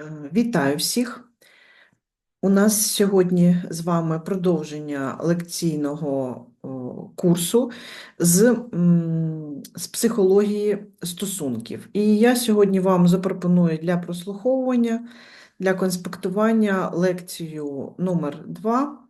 Е, Вітаю всіх. У нас сьогодні з вами продовження лекційного курсу з, з психології стосунків. І я сьогодні вам запропоную для прослуховування, для конспектування лекцію номер 2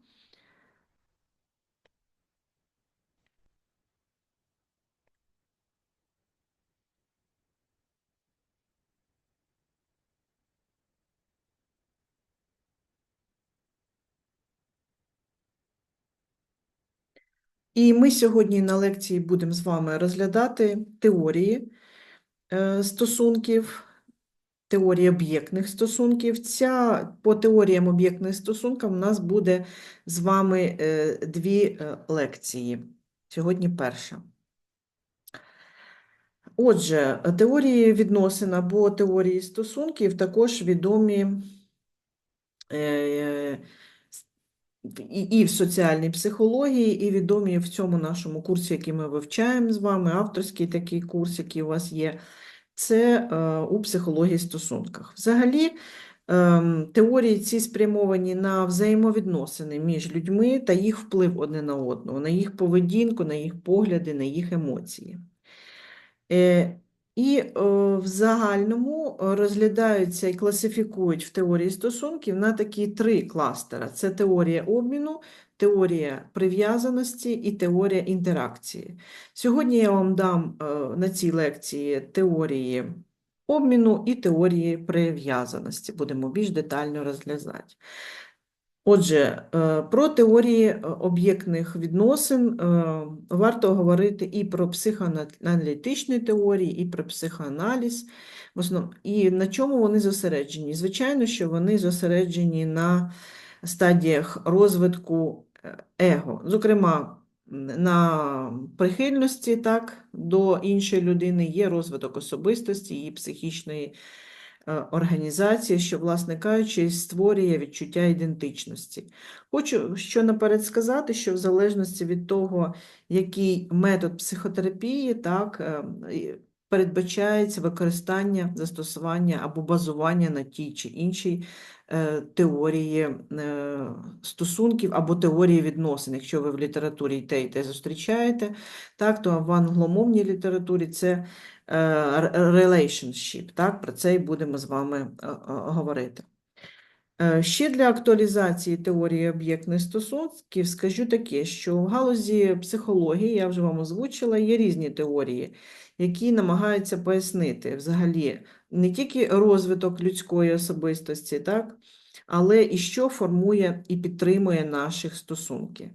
І ми сьогодні на лекції будемо з вами розглядати теорії е, стосунків, теорії об'єктних стосунків. Ця по теоріям об'єктних стосунків у нас буде з вами е, дві е, лекції. Сьогодні перша. Отже, теорії відносин або теорії стосунків також відомі і, в соціальній психології, і відомі в цьому нашому курсі, який ми вивчаємо з вами, авторський такий курс, який у вас є, це е, у психології стосунках. Взагалі, ем, теорії ці спрямовані на взаємовідносини між людьми та їх вплив одне на одного, на їх поведінку, на їх погляди, на їх емоції. І е, в загальному розглядаються і класифікують в теорії стосунків на такі три кластера: це теорія обміну, теорія прив'язаності і теорія інтеракції. Сьогодні я вам дам е, на цій лекції теорії обміну і теорії прив'язаності. Будемо більш детально розглядати. Отже, е, про теорії е, об'єктних відносин е, варто говорити і про психоаналітичні теорії, і про психоаналіз. І на чому вони зосереджені? Звичайно, що вони зосереджені на стадіях розвитку его, зокрема, на прихильності так, до іншої людини є розвиток особистості, її психічної організації, що, власне кажучи, створює відчуття ідентичності. Хочу що наперед сказати, що в залежності від того, який метод психотерапії, так, е, передбачається використання, застосування або базування на тій чи іншій е, теорії стосунків або теорії відносин. Якщо ви в літературі і те, і те зустрічаєте, так, то в англомовній літературі це Е, relationship, так, про це і будемо з вами е, е, говорити. Ще для актуалізації теорії об'єктних стосунків скажу таке, що в галузі психології, я вже вам озвучила, є різні теорії, які намагаються пояснити взагалі не тільки розвиток людської особистості, так, але і що формує і підтримує наших стосунків.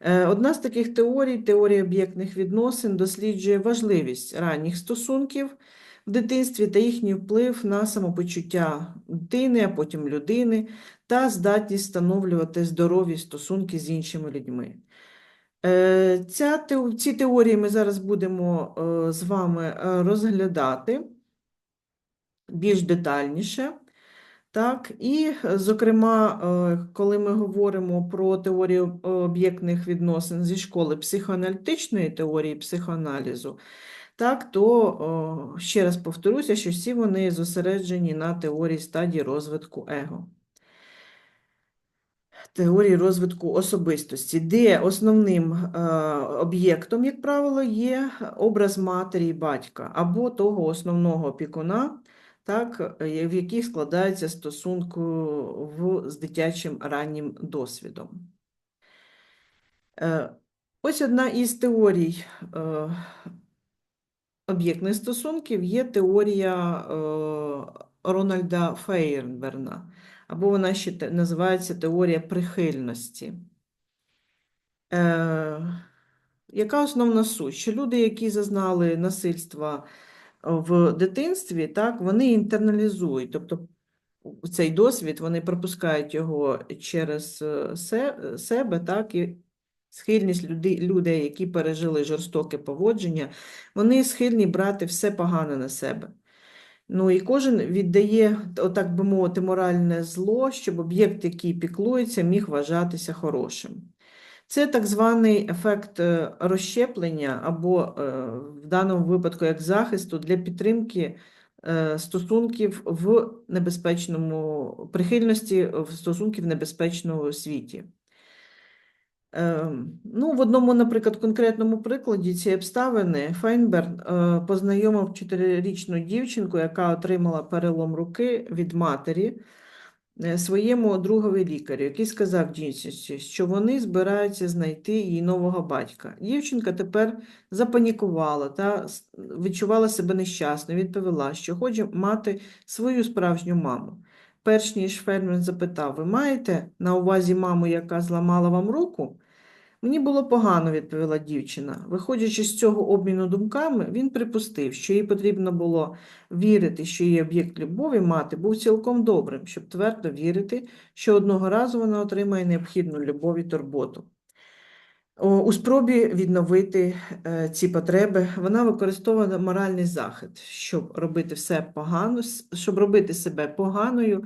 Е, одна з таких теорій, теорія об'єктних відносин, досліджує важливість ранніх стосунків в дитинстві та їхній вплив на самопочуття дитини, а потім людини, та здатність встановлювати здорові стосунки з іншими людьми. Е, ця, Ці теорії ми зараз будемо е, з вами розглядати більш детальніше. Так, І, зокрема, е, коли ми говоримо про теорію об'єктних відносин зі школи психоаналітичної теорії психоаналізу, так, то ще раз повторюся, що всі вони зосереджені на теорії стадії розвитку его. Теорії розвитку особистості, де основним е, об'єктом, як правило, є образ матері і батька або того основного опікуна, так, е, в яких складаються стосунку в, з дитячим раннім досвідом. Е, ось одна із теорій е, об'єктних стосунків є теорія Рональда Фейерберна, або вона ще називається теорія прихильності. Яка основна суть? Що люди, які зазнали насильства в дитинстві, так, вони інтерналізують, тобто цей досвід вони пропускають його через е, себе, так, і схильність людей, які пережили жорстоке поводження, вони схильні брати все погане на себе. Ну і кожен віддає, отак би мовити, моральне зло, щоб об'єкт, який піклується, міг вважатися хорошим. Це так званий ефект е, розщеплення, або е, в даному випадку як захисту для підтримки е, стосунків в небезпечному прихильності в стосунків в небезпечному світі. Ну, в одному, наприклад, конкретному прикладі цієї обставини Фейнберн познайомив чотирирічну дівчинку, яка отримала перелом руки від матері своєму другові лікарю, який сказав дівчинці, що вони збираються знайти її нового батька. Дівчинка тепер запанікувала та відчувала себе нещасною, відповіла, що хоче мати свою справжню маму. Перш ніж фермер запитав, ви маєте на увазі маму, яка зламала вам руку? Мені було погано, відповіла дівчина. Виходячи з цього обміну думками, він припустив, що їй потрібно було вірити, що її об'єкт любові мати був цілком добрим, щоб твердо вірити, що одного разу вона отримає необхідну любов і турботу. У спробі відновити е, ці потреби вона використовувала моральний захист, щоб робити все погано, щоб робити себе поганою,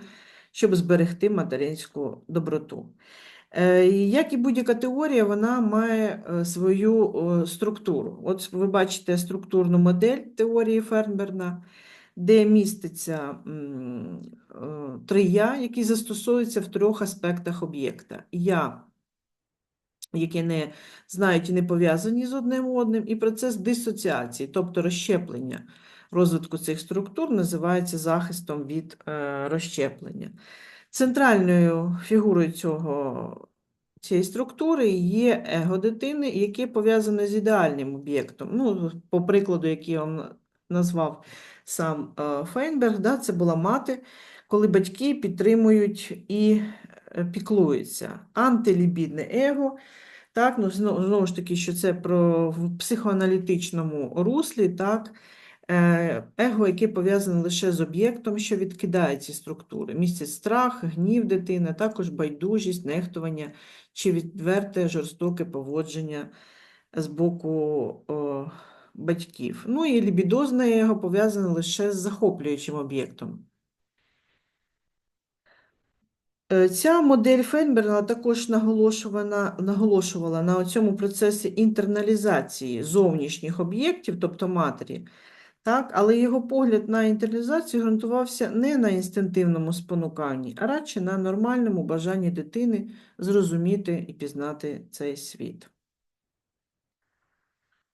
щоб зберегти материнську доброту. Е, Як і будь-яка теорія, вона має е, свою структуру. От ви бачите структурну модель теорії Фернберна, де міститься е, три я, які застосовуються в трьох аспектах об'єкта. Я, які не знають і не пов'язані з одним одним, і процес дисоціації, тобто розщеплення розвитку цих структур, називається захистом від розщеплення. Центральною фігурою цього, цієї структури є его дитини, яке пов'язане з ідеальним об'єктом. Ну, по прикладу, який вам назвав сам е, Фейнберг, да, це була мати, коли батьки підтримують і е, піклуються. Антилібідне его, так, ну, знову, знову ж таки, що це про в психоаналітичному руслі, так, Его, яке пов'язане лише з об'єктом, що відкидає ці структури, містять страх, гнів дитини, також байдужість, нехтування чи відверте жорстоке поводження з боку о, батьків. Ну і лібідозне его пов'язане лише з захоплюючим об'єктом. Е, Ця модель Фейнберга також наголошувана, наголошувала на цьому процесі інтерналізації зовнішніх об'єктів, тобто матері, так, але його погляд на інтерналізацію ґрунтувався не на інстинктивному спонуканні, а радше на нормальному бажанні дитини зрозуміти і пізнати цей світ.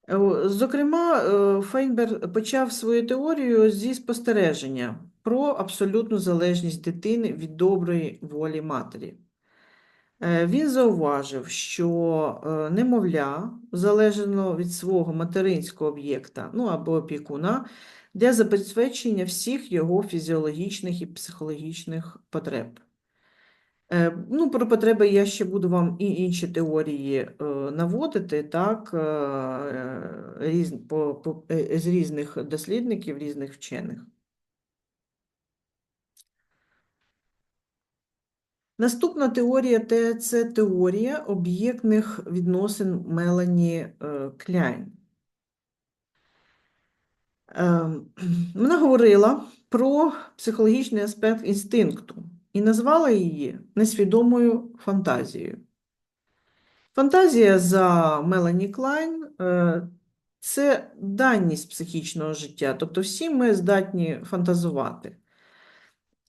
Е, Зокрема, е, Фейнберг почав свою теорію зі спостереження про абсолютну залежність дитини від доброї волі матері. Е, Він зауважив, що е, немовля залежно від свого материнського об'єкта, ну або опікуна, для забезпечення всіх його фізіологічних і психологічних потреб. Е, Ну, про потреби я ще буду вам і інші теорії наводити, так, різ, по, по, з різних дослідників, різних вчених. Наступна теорія те- це теорія об'єктних відносин Мелані е, Кляйн. Ем, Вона говорила про психологічний аспект інстинкту і назвала її несвідомою фантазією. Фантазія за Мелані Клайн е, це даність психічного життя, тобто всі ми здатні фантазувати.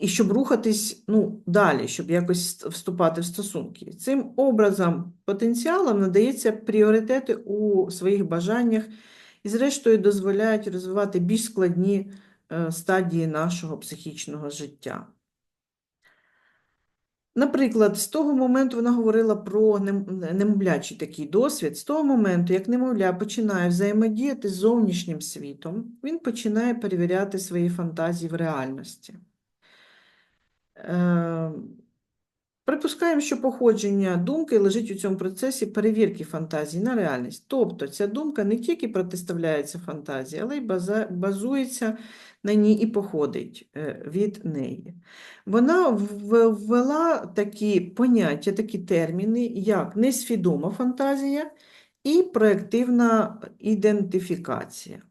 І щоб рухатись ну, далі, щоб якось вступати в стосунки. Цим образом, потенціалом надається пріоритети у своїх бажаннях і, зрештою, дозволяють розвивати більш складні е, стадії нашого психічного життя. Наприклад, з того моменту вона говорила про немовлячий такий досвід, з того моменту, як немовля починає взаємодіяти з зовнішнім світом, він починає перевіряти свої фантазії в реальності. Е, Припускаємо, що походження думки лежить у цьому процесі перевірки фантазії на реальність. Тобто ця думка не тільки протиставляється фантазії, але й базується на ній і походить е, від неї. Вона ввела такі поняття, такі терміни, як несвідома фантазія і проективна ідентифікація.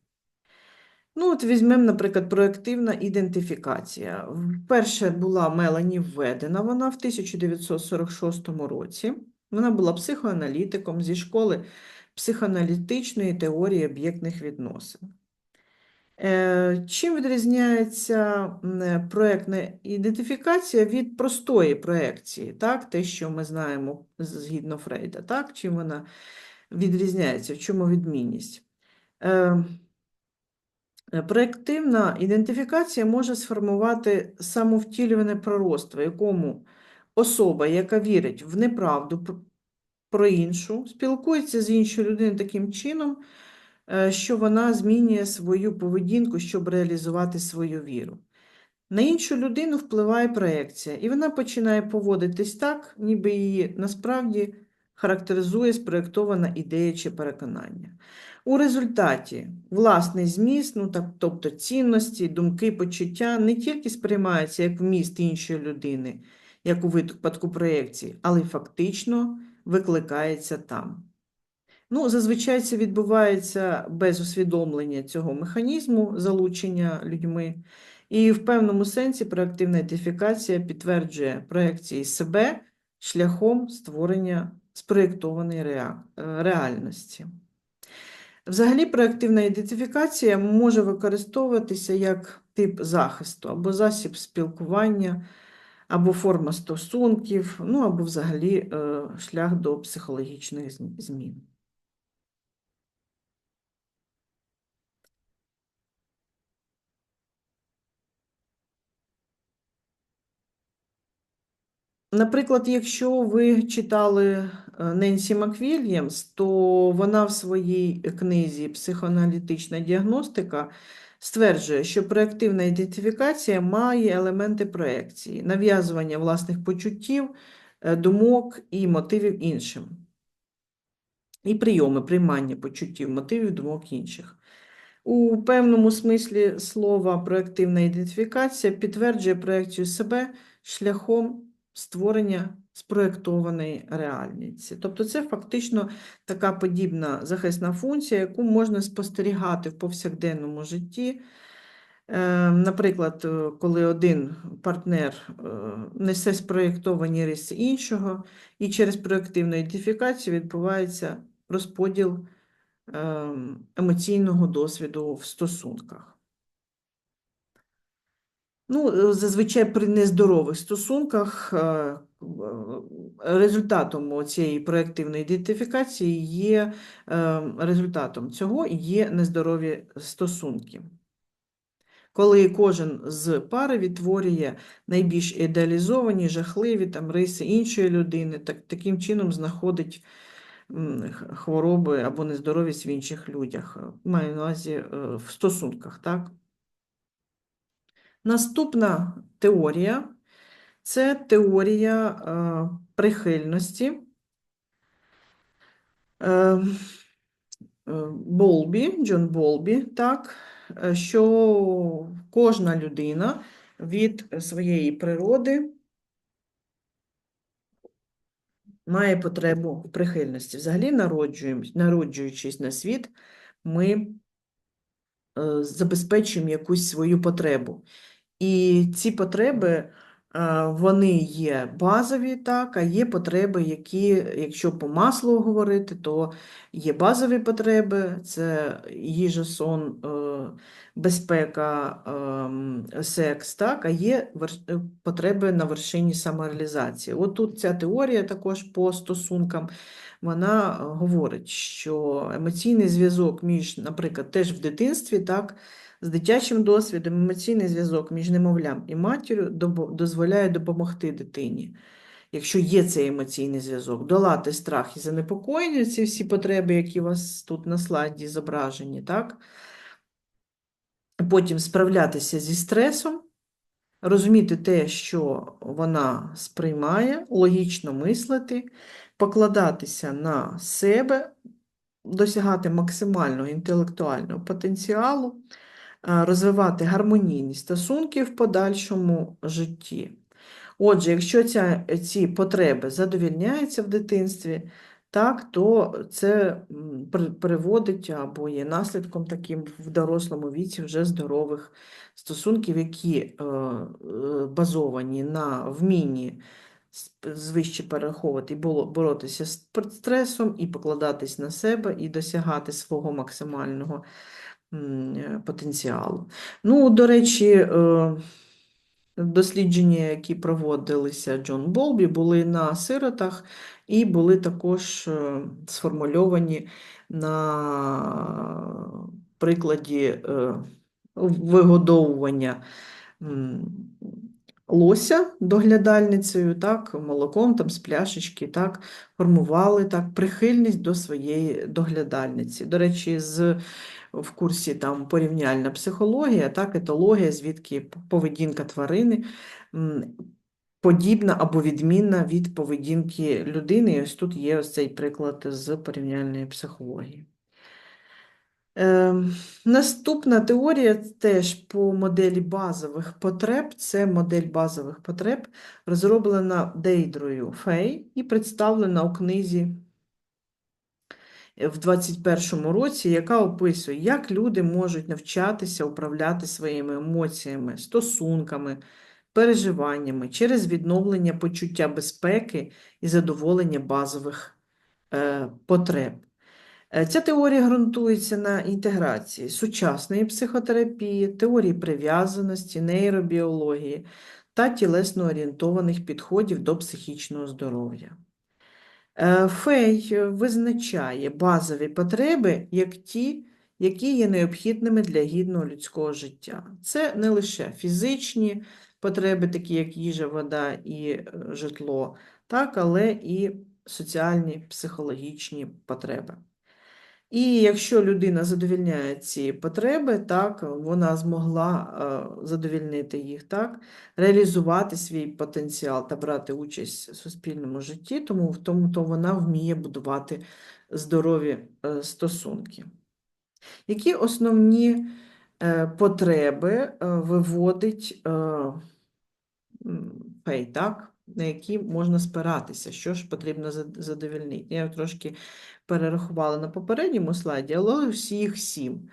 Ну, от візьмемо, наприклад, проективна ідентифікація. Вперше була Мелані введена вона в 1946 році. Вона була психоаналітиком зі школи психоаналітичної теорії об'єктних відносин. Е, Чим відрізняється е, ідентифікація від простої проекції, так? Те, що ми знаємо згідно Фрейда, так? Чим вона відрізняється, в чому відмінність? Е, Проєктивна ідентифікація може сформувати самовтілюване пророцтво, якому особа, яка вірить в неправду про іншу, спілкується з іншою людиною таким чином, е, що вона змінює свою поведінку, щоб реалізувати свою віру. На іншу людину впливає проекція, і вона починає поводитись так, ніби її насправді характеризує спроєктована ідея чи переконання. У результаті власний зміст, ну, так, тобто цінності, думки, почуття, не тільки сприймаються як вміст іншої людини, як у випадку проєкції, але й фактично викликається там. Ну, зазвичай це відбувається без усвідомлення цього механізму залучення людьми. І в певному сенсі проактивна ідентифікація підтверджує проекції себе шляхом створення спроєктованої реа- реальності. Взагалі, проактивна ідентифікація може використовуватися як тип захисту або засіб спілкування, або форма стосунків, ну або взагалі е, шлях до психологічних змін. Наприклад, якщо ви читали Ненсі Маквільямс, то вона в своїй книзі Психоаналітична діагностика стверджує, що проективна ідентифікація має елементи проекції, нав'язування власних почуттів, е, думок і мотивів іншим, і прийоми приймання почуттів, мотивів, думок інших. У певному смислі слова проективна ідентифікація підтверджує проекцію себе шляхом створення спроєктованої реальності. Тобто це фактично така подібна захисна функція, яку можна спостерігати в повсякденному житті. Е, Наприклад, е, коли один партнер е, несе спроєктовані риси іншого, і через проєктивну ідентифікацію відбувається розподіл ем, емоційного досвіду в стосунках. Ну, е, зазвичай при нездорових стосунках е, результатом цієї проєктивної ідентифікації є е, результатом цього є нездорові стосунки. Коли кожен з пари відтворює найбільш ідеалізовані, жахливі там, риси іншої людини, так, таким чином знаходить хвороби або нездоровість в інших людях. Маю на увазі е, в стосунках, так? Наступна теорія це теорія е, прихильності. Е, е, Болбі, Джон Болбі, так, е, що кожна людина від своєї природи має потребу в прихильності. Взагалі, народжуючись на світ, ми е, забезпечуємо якусь свою потребу. І ці потреби, е, вони є базові, так, а є потреби, які, якщо по маслу говорити, то є базові потреби, це їжа, сон, е, безпека, ем, секс, так, а є е, потреби на вершині самореалізації. От тут ця теорія також по стосункам, вона говорить, що емоційний зв'язок між, наприклад, теж в дитинстві, так, з дитячим досвідом емоційний зв'язок між немовлям і матір'ю дозволяє допомогти дитині, якщо є цей емоційний зв'язок, долати страх і занепокоєння, ці всі потреби, які у вас тут на слайді зображені, так? Потім справлятися зі стресом, розуміти те, що вона сприймає, логічно мислити, покладатися на себе, досягати максимального інтелектуального потенціалу, розвивати гармонійні стосунки в подальшому житті. Отже, якщо ця, ці потреби задовільняються в дитинстві, так, то це приводить або є наслідком таким в дорослому віці вже здорових стосунків, які е, е, базовані на вмінні звище переховувати і боротися з стресом, і покладатись на себе, і досягати свого максимального е, потенціалу. Ну, до речі, е, дослідження, які проводилися Джон Болбі, були на сиротах і були також е, сформульовані на прикладі е, вигодовування лося доглядальницею, так, молоком там з пляшечки, так, формували так, прихильність до своєї доглядальниці. До речі, з, в курсі там порівняльна психологія, так, етологія, звідки поведінка тварини подібна або відмінна від поведінки людини. І ось тут є ось цей приклад з порівняльної психології. Ем, Наступна теорія теж по моделі базових потреб. Це модель базових потреб, розроблена Дейдрою Фей і представлена у книзі в 21-му році, яка описує, як люди можуть навчатися управляти своїми емоціями, стосунками, переживаннями через відновлення почуття безпеки і задоволення базових е, потреб. Е, Ця теорія ґрунтується на інтеграції сучасної психотерапії, теорії прив'язаності, нейробіології та тілесно-орієнтованих підходів до психічного здоров'я. Е, Фей визначає базові потреби як ті, які є необхідними для гідного людського життя. Це не лише фізичні потреби, такі як їжа, вода і е, житло, так, але і соціальні, психологічні потреби. І якщо людина задовільняє ці потреби, так, вона змогла е, задовільнити їх, так, реалізувати свій потенціал та брати участь в суспільному житті, тому в тому то вона вміє будувати здорові е, стосунки. Які основні е, потреби виводить Фей, так? На які можна спиратися, що ж потрібно задовільнити. Я трошки перерахувала на попередньому слайді, але всіх сім.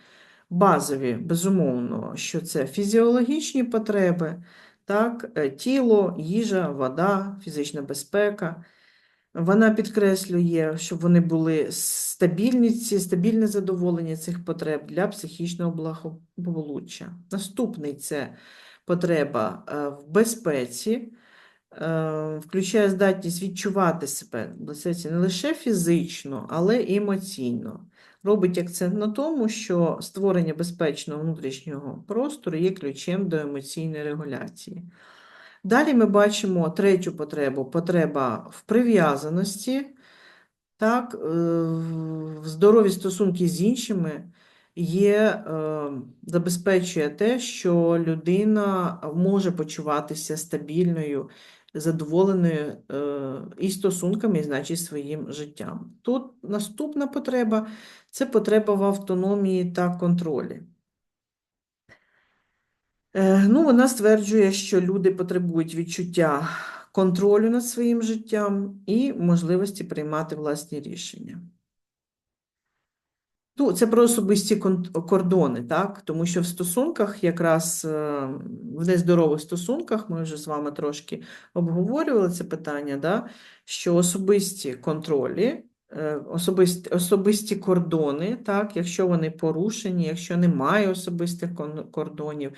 Базові, безумовно, що це фізіологічні потреби, так, е, тіло, їжа, вода, фізична безпека. Вона підкреслює, щоб вони були стабільні, стабільне задоволення цих потреб для психічного благополуччя. Наступний це потреба е, в безпеці, включає здатність відчувати себе не лише фізично, але і емоційно. Робить акцент на тому, що створення безпечного внутрішнього простору є ключем до емоційної регуляції. Далі ми бачимо третю потребу потреба в прив'язаності, так, е, в здорові стосунки з іншими є, е, забезпечує те, що людина може почуватися стабільною, задоволеною е, і стосунками, і значить своїм життям. Тут наступна потреба це потреба в автономії та контролі. Е, Ну, вона стверджує, що люди потребують відчуття контролю над своїм життям і можливості приймати власні рішення. Ну, це про особисті кордони, так? Тому що в стосунках, якраз е, в нездорових стосунках, ми вже з вами трошки обговорювали це питання, да? що особисті контролі, особисті, особисті кордони, так? Якщо вони порушені, якщо немає особистих кордонів,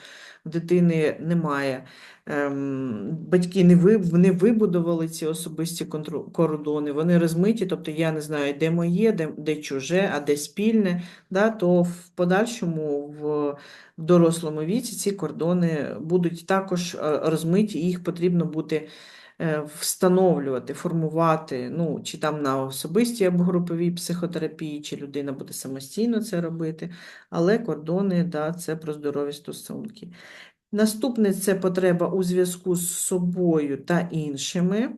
в дитини немає, ем, батьки не, ви, не вибудували ці особисті кордони, вони розмиті, тобто я не знаю, де моє, де, де чуже, а де спільне, да, то в подальшому в дорослому віці ці кордони будуть також е, розмиті, і їх потрібно е, встановлювати, формувати, ну, чи там на особистій або груповій психотерапії, чи людина буде самостійно це робити, але кордони, да, це про здорові стосунки. Наступне це потреба у зв'язку з собою та іншими.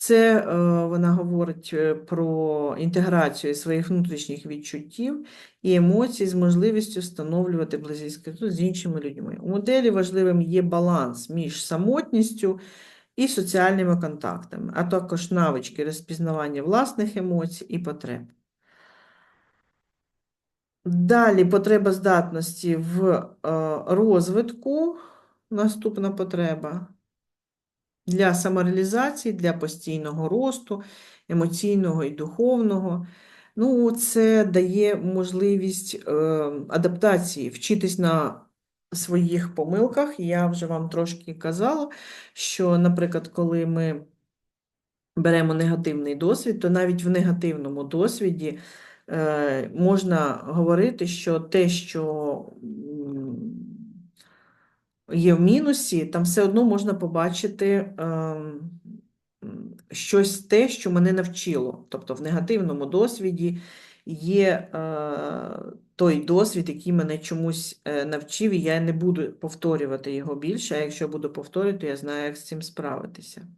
Це е, вона говорить е, про інтеграцію своїх внутрішніх відчуттів і емоцій з можливістю встановлювати близькість зв'язок з іншими людьми. У моделі важливим є баланс між самотністю і соціальними контактами, а також навички розпізнавання власних емоцій і потреб. Далі потреба здатності в е, розвитку. Наступна потреба для самореалізації, для постійного росту, емоційного і духовного. Ну, це дає можливість е, адаптації, вчитись на своїх помилках. Я вже вам трошки казала, що, наприклад, коли ми беремо негативний досвід, то навіть в негативному досвіді е, можна говорити, що те, що є в мінусі, там все одно можна побачити м, щось те, що мене навчило. Тобто в негативному досвіді є е, той досвід, який мене чомусь е, навчив, і я не буду повторювати його більше, а якщо буду повторювати, то я знаю, як з цим справитися.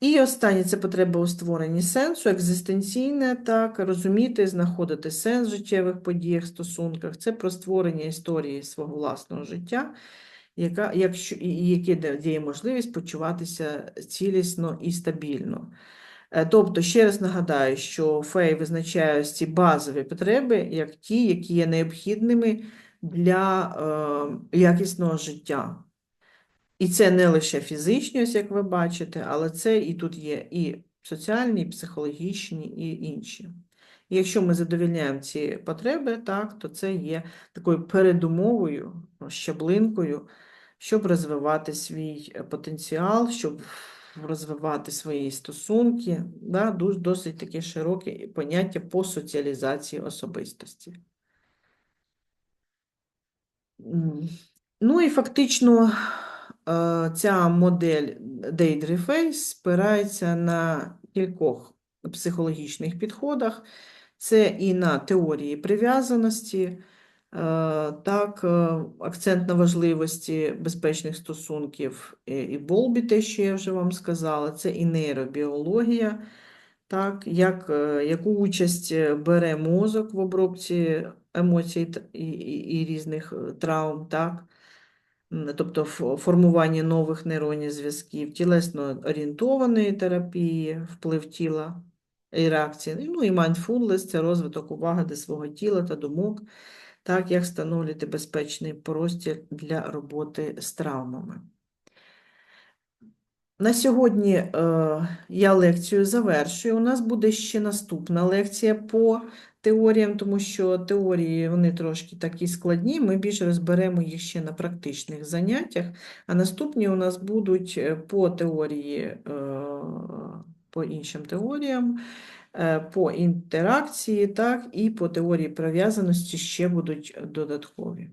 І останнє це потреба у створенні сенсу, екзистенційне, так, розуміти, знаходити сенс в життєвих подіях, стосунках. Це про створення історії свого власного життя, яка, якщо, яке дає можливість почуватися цілісно і стабільно. Е, Тобто, ще раз нагадаю, що Фей визначає ось ці базові потреби як ті, які є необхідними для е, якісного життя. І це не лише фізичні, ось як ви бачите, але це і тут є і соціальні, і психологічні, і інші. І якщо ми задовільняємо ці потреби, так, то це є такою передумовою, ну, щаблинкою, щоб розвивати свій е, потенціал, щоб розвивати свої стосунки, да, досить таке широке поняття по соціалізації особистості. Ну і фактично е, ця модель Deidre Face спирається на кількох психологічних підходах. Це і на теорії прив'язаності, так, е, акцент на важливості безпечних стосунків і Болбі, те, що я вже вам сказала, це і нейробіологія, так, як, е, яку участь е, бере мозок в обробці емоцій і, і, і різних е, травм, так, тобто формування нових нейронних зв'язків, тілесно орієнтованої терапії, вплив тіла і реакції, ну і mindfulness – це розвиток уваги до свого тіла та думок, так, як встановлювати безпечний простір для роботи з травмами. На сьогодні е, я лекцію завершую. У нас буде ще наступна лекція по теоріям, тому що теорії вони трошки такі складні. Ми більше розберемо їх ще на практичних заняттях. А наступні у нас будуть е, по теорії, е, по іншим теоріям, е, по інтеракції, так, і по теорії прив'язаності ще будуть додаткові.